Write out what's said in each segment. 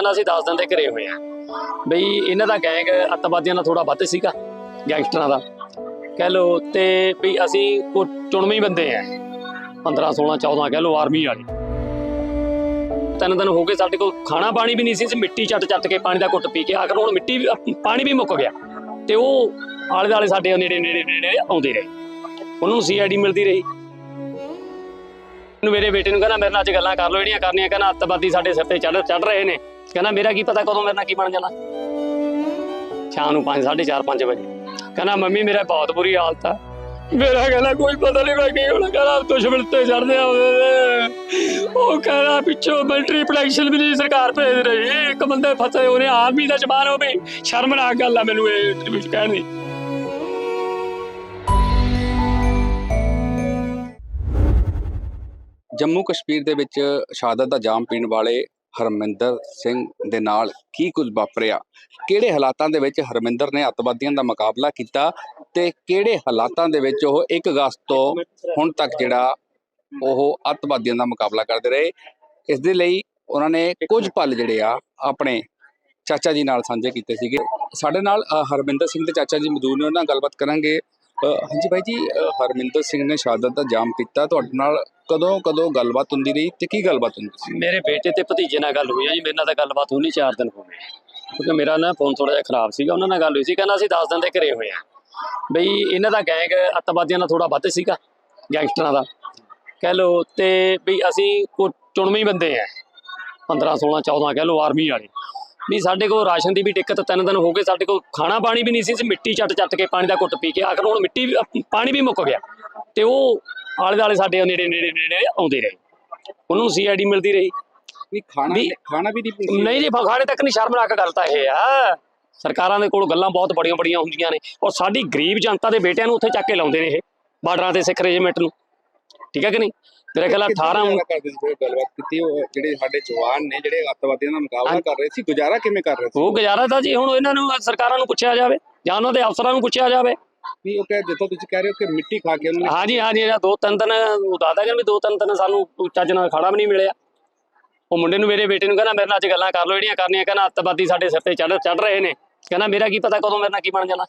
ਕਹਿੰਦਾ ਅਸੀਂ 10 ਦਿਨ ਦੇ ਘਰੇ ਹੋਏ ਆ ਬਈ ਇਹਨਾਂ ਦਾ ਗੈਂਗ ਅੱਤਵਾਦੀਆਂ ਨਾਲ ਥੋੜਾ ਵੱਧ ਸੀਗਾ, ਗੈਂਗਸਟਰਾਂ ਦਾ। ਕਹਿ ਲੋ ਤੇ ਵੀ ਅਸੀਂ ਕੋ ਚੁਣਵੇਂ ਬੰਦੇ ਆ 15 16 14 ਕਹਿ ਲੋ ਆਰਮੀ ਵਾਲੇ। ਤਿੰਨ ਦਿਨ ਹੋ ਗਏ ਸਾਡੇ ਕੋਲ, ਖਾਣਾ ਪਾਣੀ ਵੀ ਨਹੀਂ ਸੀ ਮਿੱਟੀ ਚੱਟ ਚੱਟ ਕੇ ਪਾਣੀ ਦਾ ਘੁੱਟ ਪੀ ਕੇ ਆਖਰ ਹੁਣ ਮਿੱਟੀ ਪਾਣੀ ਵੀ ਮੁੱਕ ਗਿਆ। ਤੇ ਉਹ ਆਲੇ ਦੁਆਲੇ ਸਾਡੇ ਨੇੜੇ ਨੇੜੇ ਨੇੜੇ ਆਉਂਦੇ ਰਹੇ। ਉਹਨਾਂ ਨੂੰ ਸੀਆਈਡੀ ਮਿਲਦੀ ਰਹੀ। ਨੂੰ ਮੇਰੇ ਬੇਟੇ ਨੂੰ ਕਹਿੰਦਾ, ਮੇਰੇ ਨਾਲ ਅੱਜ ਗੱਲਾਂ ਕਰ ਲਓ, ਜਿਹੜੀਆਂ ਕਰਨੀਆਂ, ਕਹਿੰਦਾ ਅੱਤਵਾਦੀ ਸਾਡੇ ਸਿਰ ਤੇ ਚੜ ਚੜ ਰਹੇ ਨੇ। ਕਹਿੰਦਾ, ਮੇਰਾ ਕੀ ਪਤਾ ਕਦੋਂ ਮੇਰੇ ਨਾਲ ਕੀ ਬਣ ਜਾਣਾ? ਸ਼ਾਮ ਨੂੰ 5 4:30 5 ਵਜੇ। ਕਹਿੰਦਾ, ਮੰਮੀ, ਮੇਰਾ ਬਹੁਤ ਬੁਰੀ ਹਾਲਤ ਆ। ਮੇਰਾ ਕਹਿੰਦਾ, ਕੋਈ ਪਤਾ ਨਹੀਂ ਮੈਂ ਕੀ ਹੋਣਾ। ਕਹਿੰਦਾ ਦੁਸ਼ਮਣ ਤੇ ਚੜਦੇ ਆਉਂਦੇ ਉਹ ਕਹਿੰਦਾ, ਪਿੱਛੋਂ ਮਿਲਟਰੀ ਪ੍ਰੋਟੈਕਸ਼ਨ ਵੀ ਨਹੀਂ ਸਰਕਾਰ ਭੇਜ ਰਹੀ। ਇੱਕ ਬੰਦੇ ਫਸੇ ਉਹਨੇ ਆਰਮੀ ਦਾ ਜਵਾਨ ਹੋਵੇ ਸ਼ਰਮਨਾਕ ਗੱਲ ਆ ਮੈਨੂੰ ਇਹ ਵਿੱਚ ਕਹਿਣ ਦੀ। ਜੰਮੂ ਕਸ਼ਮੀਰ ਦੇ ਵਿੱਚ ਸ਼ਹਾਦਤ ਦਾ ਜਾਮ ਪੀਣ ਵਾਲੇ ਹਰਮਿੰਦਰ ਸਿੰਘ ਦੇ ਨਾਲ ਕੀ ਕੁਝ ਵਾਪਰਿਆ? ਕਿਹੜੇ ਹਾਲਾਤਾਂ ਦੇ ਵਿੱਚ ਹਰਮਿੰਦਰ ਨੇ ਅੱਤਵਾਦੀਆਂ ਦਾ ਮੁਕਾਬਲਾ ਕੀਤਾ ਤੇ ਕਿਹੜੇ ਹਾਲਾਤਾਂ ਦੇ ਵਿੱਚ ਉਹ 1 ਅਗਸਤ ਤੋਂ ਹੁਣ ਤੱਕ ਜਿਹੜਾ ਉਹ ਅੱਤਵਾਦੀਆਂ ਦਾ ਮੁਕਾਬਲਾ ਕਰਦੇ ਰਹੇ? ਇਸ ਦੇ ਲਈ ਉਹਨਾਂ ਨੇ ਕੁਝ ਪਲ ਜਿਹੜੇ ਆ ਆਪਣੇ ਚਾਚਾ ਜੀ ਨਾਲ ਸਾਂਝੇ ਕੀਤੇ ਸੀਗੇ। ਸਾਡੇ ਨਾਲ ਹਰਮਿੰਦਰ ਸਿੰਘ ਦੇ ਚਾਚਾ ਜੀ ਮੌਜੂਦ ਨੇ, ਉਹਨਾਂ ਨਾਲ ਗੱਲਬਾਤ ਕਰਾਂਗੇ। ਹਾਂਜੀ ਬਾਈ ਜੀ ਹਰਮਿੰਦਰ ਸਿੰਘ ਨੇ ਸ਼ਹਾਦਤ ਦਾ ਜਾਮ ਪੀਤਾ ਤੁਹਾਡੇ ਨਾਲ ਕਦੋਂ ਕਦੋਂ ਗੱਲਬਾਤ ਹੁੰਦੀ ਰਹੀ ਤੇ ਕੀ ਗੱਲਬਾਤ ਹੁੰਦੀ ਸੀ? ਮੇਰੇ ਬੇਟੇ ਤੇ ਭਤੀਜੇ ਨਾਲ ਗੱਲ ਹੋਈ ਆ ਜੀ, ਮੇਰੇ ਨਾਲ ਤਾਂ ਗੱਲਬਾਤ ਹੋਣੀ 4 ਦਿਨ ਹੋ ਗਏ। ਕਿਉਂਕਿ ਮੇਰਾ ਨਾ ਫੋਨ ਥੋੜਾ ਜਿਹਾ ਖਰਾਬ ਸੀਗਾ, ਉਹਨਾਂ ਨਾਲ ਗੱਲ ਹੋਈ ਸੀ, ਕਹਿੰਦਾ ਅਸੀਂ 10 ਦਿਨ ਦੇ ਘਰੇ ਹੋਏ ਆ। ਬਈ ਇਹਨਾਂ ਦਾ ਗੈਂਗ ਅੱਤਵਾਦੀਆਂ ਨਾਲ ਥੋੜਾ ਵੱਧ ਸੀਗਾ, ਗੈਂਗਸਟਰਾਂ ਦਾ। ਕਹਿ ਲੋ ਤੇ ਬਈ ਅਸੀਂ ਕੋ, ਚੁਣਵੇਂ ਬੰਦੇ ਆ। 15 16 14 ਕਹਿ ਲੋ ਆਰਮੀ ਵਾਲੇ। ਵੀ ਸਾਡੇ ਕੋਲ ਰਾਸ਼ਨ ਦੀ ਵੀ ਦਿੱਕਤ ਤਿੰਨ ਦਿਨ ਹੋ ਗਏ ਸਾਡੇ ਕੋਲ ਖਾਣਾ ਪਾਣੀ ਵੀ ਨਹੀਂ ਸੀ ਮਿੱਟੀ ਚੱਟ ਚੱਟ ਕੇ ਪਾਣੀ ਦਾ ਘੁੱਟ ਪੀ ਕੇ ਆਖਰ ਹੁਣ ਮਿੱਟੀ ਵੀ- ਪਾਣੀ ਵੀ ਮੁੱਕ ਗਿਆ। ਤੇ ਉਹ ਆਲੇ ਦੁਆਲੇ ਸਾਡੇ ਨੇੜੇ ਨੇੜੇ ਨੇੜੇ ਆਉਂਦੇ ਰਹੇ। ਉਹਨਾਂ ਸੀਆਈਡੀ ਮਿਲਦੀ ਰਹੀ। ਨਹੀਂ ਖਾਣਾ ਵੀ- ਖਾਣਾ ਵੀ ਨਹੀਂ ਨਹੀਂ ਜੀ ਫਖਾੜੇ ਤੱਕ ਨਹੀਂ ਸ਼ਰਮਨਾਕ ਗੱਲ ਤਾਂ ਇਹ ਆ। ਸਰਕਾਰਾਂ ਦੇ ਕੋਲ ਗੱਲਾਂ ਬਹੁਤ ਬੜੀਆਂ ਬੜੀਆਂ ਹੁੰਦੀਆਂ ਨੇ। ਔਰ ਸਾਡੀ ਗਰੀਬ ਜਨਤਾ ਦੇ ਬੇਟਿਆਂ ਨੂੰ ਉੱਥੇ ਚੱਕ ਕੇ ਲਾਉਂਦੇ ਨੇ ਇਹ ਬਾਰਡਰਾਂ ਤੇ ਸਿੱਖ ਰੈਜੀਮੈਂਟ ਨੂੰ। ਠੀਕ ਹੈ ਕਿ ਨਹੀਂ? ਮੇਰੇ ਖਿਆਲ 18 ਗੁਜ਼ਾਰਾ ਕਰਦੇ ਸੀ ਫਿਰ ਗੱਲਬਾਤ ਕੀਤੀ ਉਹ ਜਿਹੜੇ ਸਾਡੇ ਜਵਾਨ ਨੇ ਜਿਹੜੇ ਅੱਤਵਾਦੀਆਂ ਦਾ ਮੁਕਾਬਲਾ ਕਰ ਰਹੇ ਸੀ ਗੁਜ਼ਾਰਾ ਕਿਵੇਂ ਕਰ ਰਹੇ ਸੀ? ਉਹ ਗੁਜ਼ਾਰਾ ਤਾਂ ਜੀ ਹੁਣ ਇਹਨਾਂ ਨੂੰ ਸਰਕਾਰਾਂ ਨੂੰ ਪੁੱਛਿਆ ਜਾਵੇ ਜਾਂ ਉਹਨਾਂ ਦੇ ਅਫਸਰਾਂ ਨੂੰ ਪੁੱਛਿਆ ਜਾਵੇ। ਵੀ ਉਹ ਕਹੇ ਜਿੱਥੋਂ ਤੁਸੀਂ ਕਹਿ ਰਹੇ ਹੋ ਕਿ ਮਿੱਟੀ ਖਾ ਕੇ ਉਹਨਾਂ ਨੇ ਹਾਂਜੀ ਹਾਂਜੀ ਇਹ ਦੋ ਤਿੰਨ ਦਿਨ ਉਹ ਦੱਸਦਾ ਕਿ ਵੀ ਦੋ ਤਿੰਨ ਦਿਨ ਸਾਨੂੰ ਚੱਜ ਨਾਲ ਖਾਣਾ ਵੀ ਨਹੀਂ ਮਿਲਿਆ। ਉਹ ਮੁੰਡੇ ਨੂੰ ਮੇਰੇ ਬੇਟੇ ਨੂੰ ਕਹਿੰਦਾ ਮੇਰੇ ਨਾਲ ਅੱਜ ਗੱਲਾਂ ਕਰ ਲਓ ਜਿਹੜੀਆਂ ਕਰਨੀਆਂ ਕਹਿੰਦਾ ਅੱਤਵਾਦੀ ਸਾਡੇ ਸਿਰ ਤੇ ਚੜ ਚੜ ਰਹੇ ਨੇ। ਕਹਿੰਦਾ ਮੇਰਾ ਕੀ ਪਤਾ ਕਦੋਂ ਮੇਰੇ ਨਾਲ ਕੀ ਬਣ ਜਾਣਾ?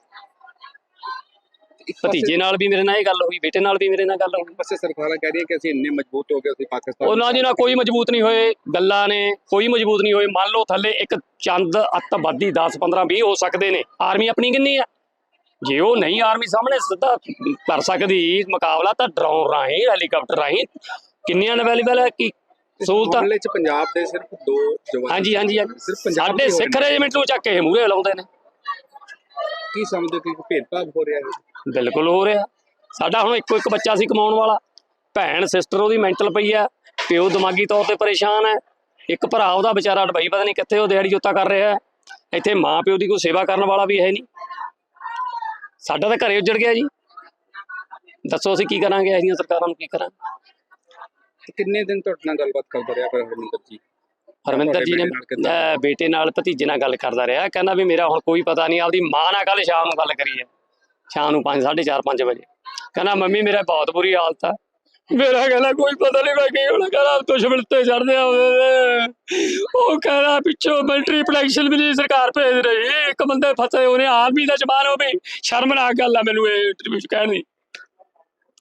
ਭਤੀਜੇ ਨਾਲ ਵੀ ਮੇਰੇ ਨਾਲ ਇਹ ਗੱਲ ਹੋਈ ਬੇਟੇ ਨਾਲ ਵੀ ਮੇਰੇ ਨਾਲ ਗੱਲ ਹੋਈ। ਪਾਸੇ ਸਰਕਾਰਾਂ ਕਹਿ ਰਹੀਆਂ ਕਿ ਅਸੀਂ ਇੰਨੇ ਮਜ਼ਬੂਤ ਹੋ ਗਏ ਅਸੀਂ ਪਾਕਿਸਤਾਨ ਉਹਨਾਂ ਜੀ ਨਾਲ ਕੋਈ ਮਜ਼ਬੂਤ ਨਹੀਂ ਹੋਏ ਗੱਲਾਂ ਨੇ ਕੋਈ ਮਜ਼ਬੂਤ ਨਹੀਂ ਹੋਏ। ਮੰਨ ਲਓ ਥੱਲੇ ਇੱਕ ਚੰਦ ਅੱਤਵਾਦੀ 10 15 20 ਹੋ ਸਕਦੇ ਨੇ। ਆਰਮੀ ਆਪਣੀ ਕਿੰਨੀ ਆ? ਜੇ ਉਹ ਨਹੀਂ ਆਰਮੀ ਸਾਹਮਣੇ ਸਿੱਧਾ ਕਰ ਸਕਦੀ ਮੁਕਾਬਲਾ ਤਾਂ ਡਰੋਨ ਰਾਹੀਂ ਹੈਲੀਕਾਪਟਰ ਰਾਹੀਂ ਕਿੰਨੀਆਂ ਅਵੇਲੇਬਲ ਹੈ ਕੀ ਸਹੂਲਤਾਂ? ਮਾਮਲੇ 'ਚ ਪੰਜਾਬ ਦੇ ਸਿਰਫ ਦੋ ਜਵਾਨ ਹਾਂਜੀ ਹਾਂਜੀ। ਸਿਰਫ ਪੰਜਾਬ ਸਾਡੇ ਦੇ ਸਿੱਖ ਰੈਜੀਮੈਂਟ ਨੂੰ ਚੱਕ ਕੇ ਮੂਹਰੇ ਲਾਉਂਦੇ ਨੇ। ਨੇ। ਕੀ ਸਮਝਦੇ ਕਿ ਭੇਦਭਾਵ ਹੋ ਰਿਹਾ ਹੈ? ਬਿਲਕੁਲ ਹੋ ਰਿਹਾ। ਸਾਡਾ ਹੁਣ ਇੱਕੋ ਇੱਕ ਬੱਚਾ ਸੀ ਕਮਾਉਣ ਵਾਲਾ। ਭੈਣ ਸਿਸਟਰ ਉਹਦੀ ਮੈਂਟਲ ਪਈ ਆ। ਪਿਓ ਦਿਮਾਗੀ ਤੌਰ ਤੇ ਪਰੇਸ਼ਾਨ ਹੈ ਇੱਕ ਭਰਾ ਉਹਦਾ ਵਿਚਾਰਾ ਡਬਈ ਪਤਾ ਨਹੀਂ ਕਿੱਥੇ ਉਹ ਦਿਹਾੜੀ ਜੋਤਾ ਕਰ ਰਿਹਾ ਹੈ। ਇੱਥੇ ਮਾਂ ਪਿਓ ਦੀ ਕੋਈ ਸੇਵਾ ਕਰਨ ਵਾਲਾ ਵੀ ਹੈ ਨਹੀਂ ਸਾਡਾ ਤਾਂ ਘਰੇ ਉੱਜੜ ਗਿਆ ਜੀ। ਦੱਸੋ ਅਸੀਂ ਕੀ ਕਰਾਂਗੇ? ਅਸੀਂ ਸਰਕਾਰਾਂ ਨੂੰ ਕੀ ਕਰਾਂਗੇ? ਕਿੰਨੇ ਦਿਨ ਤੁਹਾਡੇ ਨਾਲ ਗੱਲਬਾਤ ਕਰਦਾ ਰਿਹਾ ਫਿਰ ਹਰਮਿੰਦਰ ਜੀ? ਹਰਮਿੰਦਰ ਜੀ ਨੇ ਬੇਟੇ ਨਾਲ ਬੇਟੇ ਭਤੀਜੇ ਨਾਲ ਗੱਲ ਕਰਦਾ ਰਿਹਾ। ਕਹਿੰਦਾ ਵੀ ਮੇਰਾ ਹੁਣ ਕੋਈ ਪਤਾ ਨਹੀਂ ਆਪਦੀ ਮਾਂ ਨਾਲ ਕੱਲ ਸ਼ਾਮ ਨੂੰ ਗੱਲ ਕਰੀ ਹੈ ਸ਼ਾਮ ਨੂੰ 5 4:30 5 ਵਜੇ। ਕਹਿੰਦਾ ਮੰਮੀ ਮੇਰਾ ਬਹੁਤ ਬੁਰੀ ਹਾਲਤ ਆ। ਮੇਰਾ ਕਹਿੰਦਾ ਕੋਈ ਪਤਾ ਨਹੀਂ ਮੈਂ ਕੀ ਹੋਣਾ। ਕਹਿੰਦਾ ਦੁਸ਼ਮਣ ਤੇ ਚੜਦੇ ਆਉਂਦੇ ਉਹ ਕਹਿੰਦਾ ਪਿੱਛੋਂ ਮਿਲਟਰੀ ਪ੍ਰੋਟੈਕਸ਼ਨ ਵੀ ਨਹੀਂ ਸਰਕਾਰ ਭੇਜ ਰਹੀ। ਇੱਕ ਬੰਦੇ ਫਸੇ ਉਹਨੇ ਆਰਮੀ ਦਾ ਜਵਾਨ ਹੋ ਵੀ ਸ਼ਰਮਨਾਕ ਗੱਲ ਆ ਮੈਨੂੰ ਇਹ ਇੰਟਰਵਿਊ ਕਹਿਣ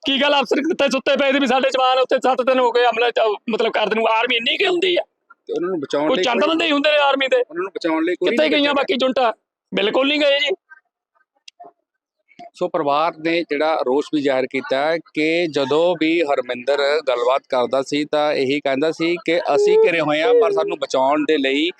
ਕੀ ਗੱਲ ਅਫਸਰ ਕਿੱਥੇ ਸੁੱਤੇ ਪਏ ਸੀ ਵੀ ਸਾਡੇ ਜਵਾਨ ਉੱਤੇ 7 ਦਿਨ ਹੋ ਗਏ ਹਮਲੇ ਮਤਲਬ ਕਰਦੇ ਨੂੰ ਆਰਮੀ ਇੰਨੀ ਕਿ ਹੁੰਦੀ ਆ? ਤੇ ਉਹਨਾਂ ਨੂੰ ਬਚਾਉਣ ਕੋਈ ਲਈ ਚੰਦ ਬੰਦੇ ਹੀ ਹੁੰਦੇ ਨੇ ਆਰਮੀ ਦੇ। ਉਹਨਾਂ ਨੂੰ ਬਚਾਉਣ ਲਈ ਕੋਈ ਕਿੱਥੇ ਗਈਆਂ ਬਾਕੀ ਜੁੰਟਾ? ਬਿਲਕੁਲ ਨਹੀਂ ਗਏ ਜੀ। ਸੋ ਪਰਿਵਾਰ ਨੇ ਜਿਹੜਾ ਰੋਸ ਵੀ ਜ਼ਾਹਿਰ ਕੀਤਾ ਕਿ ਜਦੋਂ ਵੀ ਹਰਮਿੰਦਰ ਗੱਲਬਾਤ ਕਰਦਾ ਸੀ ਤਾਂ ਇਹੀ ਕਹਿੰਦਾ ਸੀ ਕਿ ਅਸੀਂ ਘਿਰੇ ਹੋਏ ਆ ਪਰ ਸਾਨੂੰ ਬਚਾਉਣ ਦੇ ਲਈ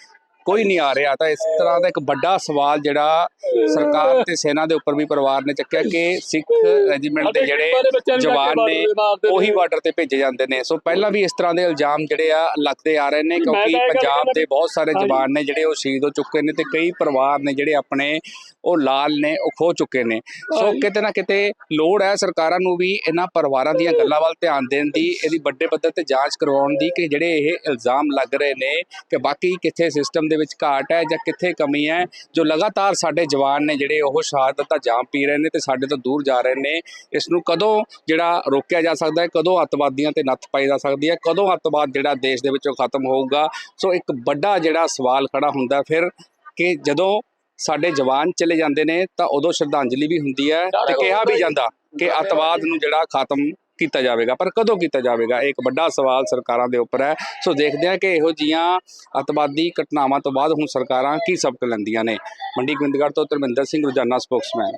ਕੋਈ ਨਹੀਂ ਆ ਰਿਹਾ ਤਾਂ ਇਸ ਤਰ੍ਹਾਂ ਦਾ ਇੱਕ ਵੱਡਾ ਸਵਾਲ ਜਿਹੜਾ ਸਰਕਾਰ ਤੇ ਸੈਨਾ ਦੇ ਉੱਪਰ ਵੀ ਪਰਿਵਾਰ ਨੇ ਚੱਕਿਆ ਕਿ ਸਿੱਖ ਰੈਜੀਮੈਂਟ ਦੇ ਜਿਹੜੇ ਜਵਾਨ ਨੇ ਉਹੀ ਬਾਰਡਰ ਤੇ ਭੇਜੇ ਜਾਂਦੇ ਨੇ ਸੋ ਪਹਿਲਾਂ ਵੀ ਇਸ ਤਰ੍ਹਾਂ ਦੇ ਇਲਜ਼ਾਮ ਜਿਹੜੇ ਆ ਲੱਗਦੇ ਆ ਰਹੇ ਨੇ ਕਿਉਂਕਿ ਪੰਜਾਬ ਦੇ ਬਹੁਤ ਸਾਰੇ। ਜਵਾਨ ਨੇ ਜਿਹੜੇ ਉਹ ਸ਼ਹੀਦ ਹੋ ਚੁੱਕੇ ਨੇ ਤੇ ਕਈ ਪਰਿਵਾਰ ਨੇ ਜਿਹੜੇ ਆਪਣੇ ਉਹ ਲਾਲ ਨੇ ਉਹ ਖੋ ਚੁੱਕੇ ਨੇ ਸੋ। ਕਿਤੇ ਨਾ ਕਿਤੇ ਲੋੜ ਹੈ ਸਰਕਾਰਾਂ ਨੂੰ ਵੀ ਇਹਨਾਂ ਪਰਿਵਾਰਾਂ ਦੀਆਂ ਗੱਲਾਂ ਵੱਲ ਧਿਆਨ ਦੇਣ ਦੀ ਇਹਦੀ ਵੱਡੇ ਪੱਧਰ ਤੇ ਜਾਂਚ ਕਰਵਾਉਣ ਦੀ ਕਿ ਜਿਹੜੇ ਇਹ ਇਲਜ਼ਾਮ ਲੱਗ ਰਹੇ ਨੇ ਕਿ ਬਾਕੀ ਕਿੱਥੇ ਸਿਸਟਮ ਦੇ ਵਿੱਚ ਘਾਟ ਹੈ ਜਾਂ ਕਿੱਥੇ ਕਮੀ ਹੈ, ਜੋ ਲਗਾਤਾਰ ਸਾਡੇ ਜਵਾਨ ਨੇ ਜਿਹੜੇ ਉਹ ਸ਼ਹਾਦਤ ਦਾ ਜਾਮ ਪੀ ਰਹੇ ਨੇ ਤੇ ਸਾਡੇ ਤੋਂ ਦੂਰ ਜਾ ਰਹੇ ਨੇ, ਇਸ ਨੂੰ ਕਦੋਂ ਜਿਹੜਾ ਰੋਕਿਆ ਜਾ ਸਕਦਾ ਹੈ, ਕਦੋਂ ਅੱਤਵਾਦੀਆਂ ਤੇ ਨੱਥ ਪਾਈ ਜਾ ਸਕਦੀ ਹੈ, ਕਦੋਂ ਅੱਤਵਾਦ ਜਿਹੜਾ ਦੇਸ਼ ਦੇ ਵਿੱਚੋਂ ਖਤਮ ਹੋਊਗਾ? ਸੋ ਇੱਕ ਵੱਡਾ ਜਿਹੜਾ ਸਵਾਲ ਖੜਾ ਹੁੰਦਾ ਫਿਰ ਕਿ ਜਦੋਂ ਸਾਡੇ ਜਵਾਨ ਚਲੇ ਜਾਂਦੇ ਨੇ, ਤਾਂ ਉਦੋਂ ਸ਼ਰਧਾਂਜਲੀ ਵੀ ਹੁੰਦੀ ਹੈ ਤੇ ਕਿਹਾ ਵੀ ਜਾਂਦਾ ਕਿ ਅੱਤਵਾਦ ਨੂੰ ਜਿਹੜਾ ਖਤਮ ਕੀਤਾ ਜਾਵੇਗਾ। ਪਰ ਕਦੋਂ ਕੀਤਾ ਜਾਵੇਗਾ? ਇਹ ਇੱਕ ਵੱਡਾ ਸਵਾਲ ਸਰਕਾਰਾਂ ਦੇ ਉੱਪਰ ਹੈ। ਸੋ ਦੇਖਦੇ ਹਾਂ ਕਿ ਇਹੋ ਜੀਆਂ ਅੱਤਵਾਦੀ ਘਟਨਾਵਾਂ ਤੋਂ ਬਾਅਦ ਹੁਣ ਸਰਕਾਰਾਂ ਕੀ ਸਬਕ ਲੈਂਦੀਆਂ ਨੇ। ਮੰਡੀ ਗੋਬਿੰਦਗੜ੍ਹ ਤੋਂ ਧਰਮਿੰਦਰ ਸਿੰਘ ਰੋਜ਼ਾਨਾ ਸਪੋਕਸਮੈਨ।